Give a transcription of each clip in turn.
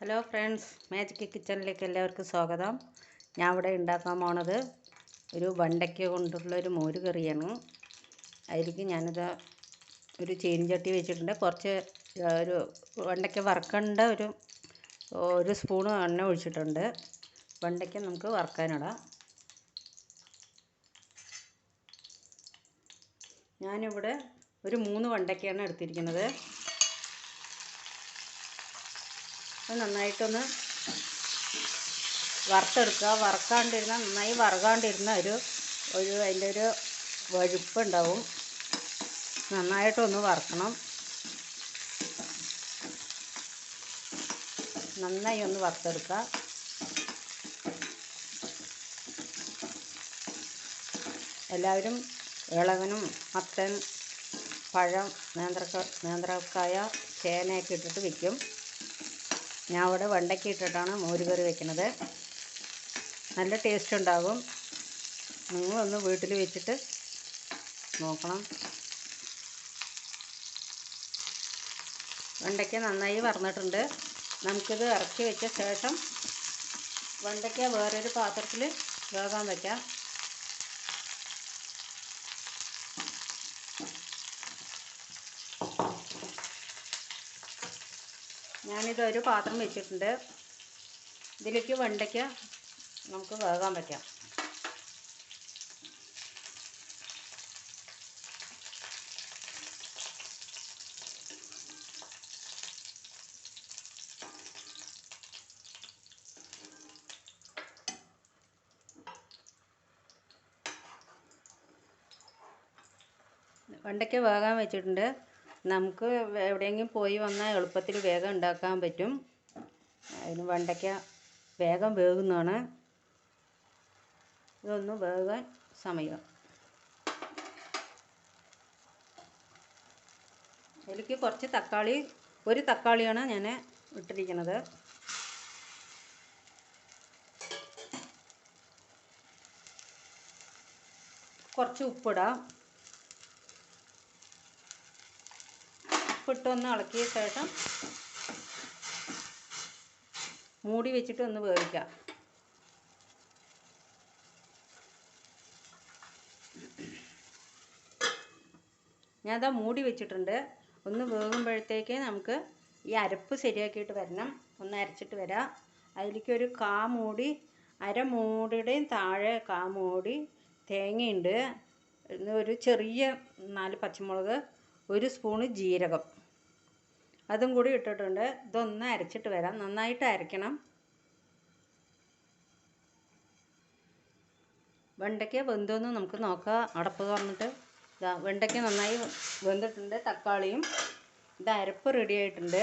Hello friends magic കിച്ചണിലേക്ക് എല്ലാവർക്കും സ്വാഗതം. ഞാൻ ഇവിടെ ഉണ്ടാക്കാൻ പോണത് ഒരു വണ്ടയ്ക്ക കൊണ്ടുള്ള ഒരു മോര് കറിയാണ്. അതിലേക്ക് ഞാനിത് ഒരു ചീനിച്ചട്ടി വെച്ചിട്ടുണ്ട്. കുറച്ച് ഒരു വണ്ടയ്ക്ക വറുക്കേണ്ട ഒരു ഒരു സ്പൂൺ എണ്ണ ഒഴിച്ചിട്ടുണ്ട്. വണ്ടയ്ക്ക നമുക്ക് വറുക്കാനിടാം. ഞാനിവിടെ ഒരു മൂന്ന് വണ്ടയ്ക്കാണ് എടുത്തിരിക്കുന്നത്. അത് നന്നായിട്ടൊന്ന് വറുത്തെടുക്കുക. വറക്കാണ്ടിരുന്നാൽ നന്നായി വറുകാണ്ടിരുന്ന ഒരു ഒരു അതിന്റെ ഒരു വഴുപ്പുണ്ടാവും. നന്നായിട്ടൊന്ന് വറുക്കണം. നന്നായി ഒന്ന് വറുത്തെടുക്കുക. എല്ലാവരും ഇളവനും മത്തൻ പഴം നേന്ത്രക്ക നേന്ത്രക്കായ ചേനയൊക്കെ ഇട്ടിട്ട് വെക്കും. ഞാൻ അവിടെ വെണ്ടയ്ക്ക ഇട്ടിട്ടാണ് മോര് കറി വെക്കുന്നത്. നല്ല ടേസ്റ്റ് ഉണ്ടാകും നിങ്ങളൊന്ന് വീട്ടിൽ വെച്ചിട്ട് നോക്കണം. വെണ്ടയ്ക്ക നന്നായി വറന്നിട്ടുണ്ട്. നമുക്കിത് ഇറക്കി വെച്ച ശേഷം വെണ്ടയ്ക്ക വേറൊരു പാത്രത്തിൽ വേകാൻ വയ്ക്കാം ഞാനിത് ഒരു പാത്രം വെച്ചിട്ടുണ്ട്. ഇതിലേക്ക് വെണ്ടയ്ക്ക നമുക്ക് വേകാൻ വയ്ക്കാം വെണ്ടയ്ക്ക വേകാൻ വെച്ചിട്ടുണ്ട്. നമുക്ക് എവിടെയെങ്കിലും പോയി വന്നാൽ എളുപ്പത്തിൽ വേഗം ഉണ്ടാക്കാൻ പറ്റും. അതിന് വെണ്ടയ്ക്ക വേഗം വേകുന്നതാണ്. ഇതൊന്ന് വേകാൻ സമയം. എനിക്ക് കുറച്ച് തക്കാളി ഒരു തക്കാളിയാണ് ഞാൻ ഇട്ടിരിക്കുന്നത്. കുറച്ച് ഉപ്പിടാം. ഉപ്പിട്ടൊന്ന് ഇളക്കിയ ശേഷം മൂടി വെച്ചിട്ട് ഒന്ന് വേവിക്കാം. ഞാനതാ മൂടി വെച്ചിട്ടുണ്ട്. ഒന്ന് വേകുമ്പോഴത്തേക്ക് നമുക്ക് ഈ അരപ്പ് ശരിയാക്കിയിട്ട് വരണം. ഒന്ന് അരച്ചിട്ട് വരാം. അതിലേക്ക് ഒരു കാ മൂടി അര മൂടിയുടെയും താഴെ കാ മൂടി തേങ്ങയുണ്ട്. ഒരു ചെറിയ നാല് പച്ചമുളക് ഒരു സ്പൂണ് ജീരകം. അതും കൂടി ഇട്ടിട്ടുണ്ട്. ഇതൊന്ന് അരച്ചിട്ട് വരാം. നന്നായിട്ട് അരക്കണം വെണ്ടയ്ക്ക വെന്തോന്ന് നമുക്ക് നോക്കാം. അടപ്പ് തുറന്നിട്ട് ഇതാ വെണ്ടയ്ക്ക നന്നായി വെന്തിട്ടുണ്ട്. തക്കാളിയും. ഇത് അരപ്പ് റെഡി ആയിട്ടുണ്ട്.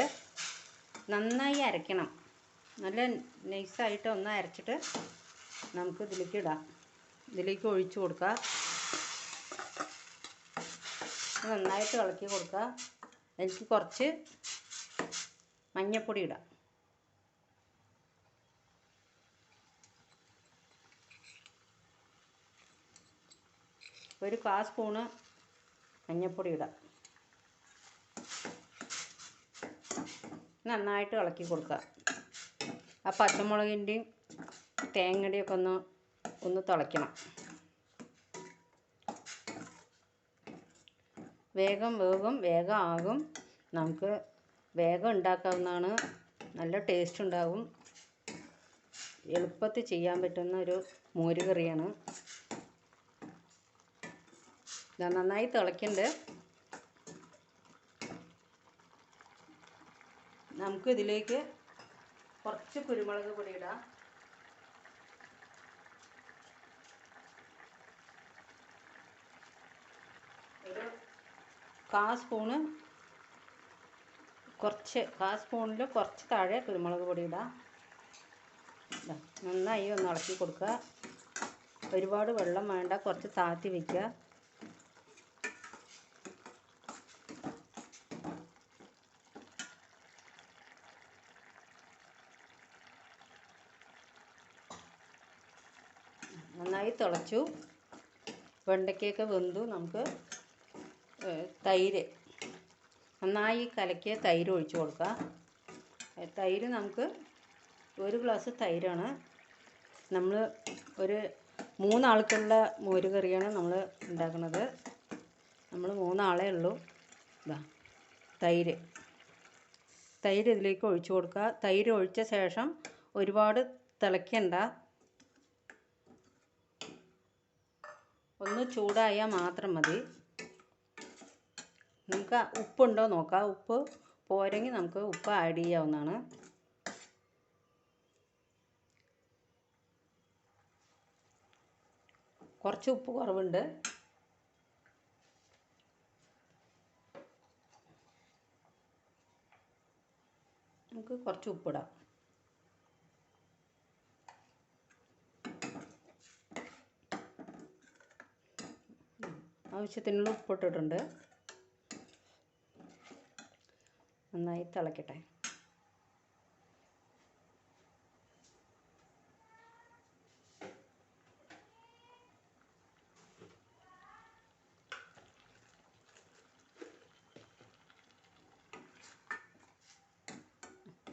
നന്നായി അരക്കണം നല്ല നൈസായിട്ട് ഒന്ന് അരച്ചിട്ട് നമുക്ക് ഇതിലേക്ക് ഇടാം. ഇതിലേക്ക് ഒഴിച്ചു കൊടുക്കുക നന്നായിട്ട് ഇളക്കി കൊടുക്കുക എനിക്ക് കുറച്ച് മഞ്ഞൾപ്പൊടി ഇടാം. ഒരു കാ സ്പൂണ് മഞ്ഞൾപ്പൊടി ഇടാം. നന്നായിട്ട് ഇളക്കി കൊടുക്കുക ആ പച്ചമുളകിന്റെയും തേങ്ങയുടെയും ഒക്കെ ഒന്ന് ഒന്ന് തിളയ്ക്കണം. വേഗം വേഗം വേഗം ആകും. നമുക്ക് വേഗം ഉണ്ടാക്കാവുന്നതാണ്. നല്ല ടേസ്റ്റ് ഉണ്ടാകും. എളുപ്പത്തിൽ ചെയ്യാൻ പറ്റുന്ന ഒരു മോര് കറിയാണ് ഇത് നന്നായി തിളയ്ക്കുന്നുണ്ട് നമുക്ക് ഇതിലേക്ക് കുറച്ച് കുരുമുളക് പൊടി ഇടാം ഒരു കാ സ്പൂണ് കുറച്ച് കാ സ്പൂണിൽ കുറച്ച് താഴെ കുരുമുളക് പൊടി ഇടാം. നന്നായി ഒന്ന് ഇളക്കി കൊടുക്കുക. ഒരുപാട് വെള്ളം വേണ്ട കുറച്ച് താഴ്ത്തി വയ്ക്കുക നന്നായി തിളച്ചു. വെണ്ടയ്ക്കയൊക്കെ വെന്തു നമുക്ക് തൈര്. നന്നായി കലക്കിയ തൈര് ഒഴിച്ച് കൊടുക്കുക. തൈര് നമുക്ക് ഒരു ഗ്ലാസ് തൈരാണ്. നമ്മൾ ഒരു മൂന്നാൾക്കുള്ള മോര് കറിയാണ് നമ്മൾ ഉണ്ടാക്കുന്നത്. നമ്മൾ മൂന്നാളേ ഉള്ളൂ. ഇതാ തൈര്. തൈര് ഇതിലേക്ക് ഒഴിച്ചു കൊടുക്കുക. തൈര് ഒഴിച്ച ശേഷം ഒരുപാട് തിളയ്ക്കണ്ട. ഒന്ന് ചൂടായാൽ മാത്രം മതി. നമുക്ക് ഉപ്പുണ്ടോ നോക്കാം. ഉപ്പ് പോരെങ്കിൽ നമുക്ക് ഉപ്പ് ആഡ് ചെയ്യാവുന്നതാണ്. കുറച്ച് ഉപ്പ് കുറവുണ്ട്. നമുക്ക് കുറച്ച് ഉപ്പിടാം ആവശ്യത്തിനുള്ള ഉപ്പിട്ടിട്ടുണ്ട് നന്നായി തിളക്കട്ടെ.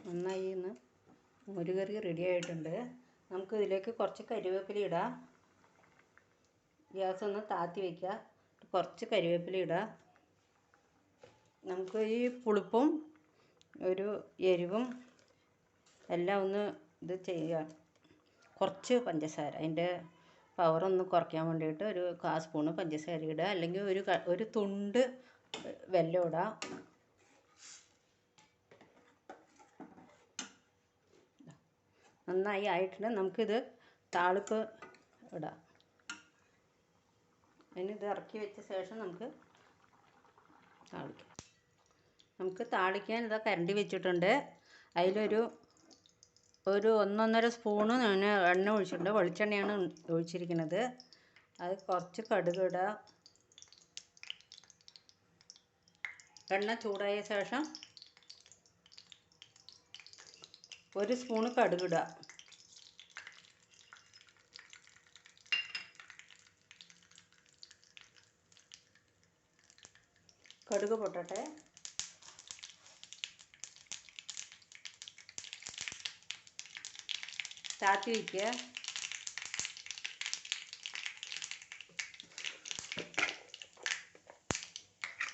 നന്നായി ഇന്ന് മോരുകറി റെഡി ആയിട്ടുണ്ട്. നമുക്ക് ഇതിലേക്ക് കുറച്ച് കരിവേപ്പില ഇടാം. ഗ്യാസ് ഒന്ന് താത്തി വയ്ക്കുക കുറച്ച് കരിവേപ്പില ഇടാം. നമുക്ക് ഈ പുളിപ്പും ഒരു എരിവും എല്ലാം ഒന്ന് ഇത് ചെയ്യുക. കുറച്ച് പഞ്ചസാര. അതിന്റെ പവർ ഒന്ന് കുറയ്ക്കാൻ വേണ്ടിയിട്ട് ഒരു കാ സ്പൂണ് പഞ്ചസാര ഇടുക. അല്ലെങ്കിൽ ഒരു ഒരു തുണ്ട് വെല്ലം ഇടുക നന്നായി ആയിട്ടുണ്ട്. നമുക്കിത് താളിപ്പ് ഇടാം. അതിന് ഇത് ഇറക്കി വെച്ച ശേഷം നമുക്ക് താളിക്കാം. നമുക്ക് താളിക്കാൻ ഇതാ കരണ്ടി വെച്ചിട്ടുണ്ട്. അതിലൊരു ഒരു ഒന്നൊന്നര സ്പൂണ് ഞാൻ എണ്ണ ഒഴിച്ചിട്ടുണ്ട്. വെളിച്ചെണ്ണയാണ് ഒഴിച്ചിരിക്കുന്നത്. അത് കുറച്ച് കടുക് ഇടുക എണ്ണ ചൂടായ ശേഷം ഒരു സ്പൂണ് കടുക് ഇടുക കടുക് പൊട്ടട്ടെ. താത്തി വയ്ക്കുക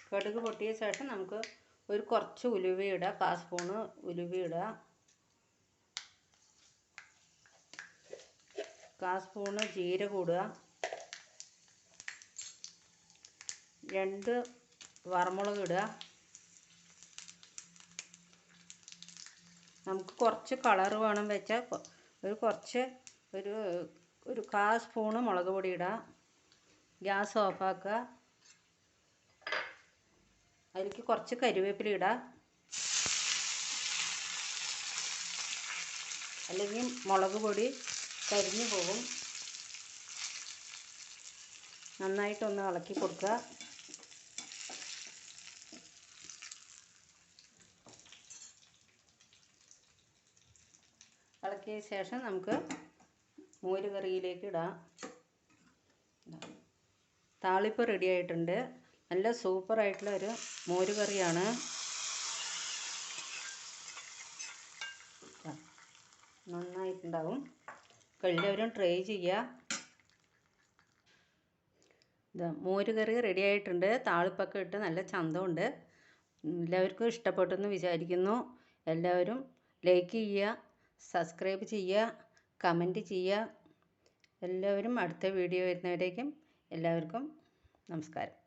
കടുക് പൊട്ടിയ ശേഷം നമുക്ക് ഒരു കുറച്ച് ഉലുവ ഇടുക. കാ സ്പൂണ് ഉലുവ ഇടുക. കാ സ്പൂണ് ജീരകം ഇടുക. രണ്ട് വറമുളക് ഇടുക. നമുക്ക് കുറച്ച് കളർ വേണം വെച്ചാൽ ഒരു കുറച്ച് ഒരു ഒരു കാ സ്പൂണ് മുളക് പൊടി ഇടുക ഗ്യാസ് ഓഫാക്കുക. അതിലേക്ക് കുറച്ച് കരിവേപ്പില ഇടുക അല്ലെങ്കിൽ മുളക് പൊടി കരിഞ്ഞു പോകും. നന്നായിട്ടൊന്ന് ഇളക്കി കൊടുക്കുക. ഇളക്കിയ ശേഷം നമുക്ക് മോര് കറിയിലേക്ക് ഇടാം. താളിപ്പ് റെഡി ആയിട്ടുണ്ട്. നല്ല സൂപ്പർ ആയിട്ടുള്ള ഒരു മോര് കറിയാണ്. നന്നായിട്ടുണ്ടാവും. എല്ലാവരും ട്രൈ ചെയ്യുക. ഇതാ മോര് കറി റെഡി ആയിട്ടുണ്ട്. താളിപ്പൊക്കെ ഇട്ട് നല്ല ചന്തമുണ്ട്. എല്ലാവർക്കും ഇഷ്ടപ്പെട്ടെന്ന് വിചാരിക്കുന്നു. എല്ലാവരും ലൈക്ക് ചെയ്യുക. സബ്സ്ക്രൈബ് ചെയ്യുക കമന്റ് ചെയ്യുക. എല്ലാവരും അടുത്ത വീഡിയോ വരുന്നവരേക്കും എല്ലാവർക്കും നമസ്കാരം.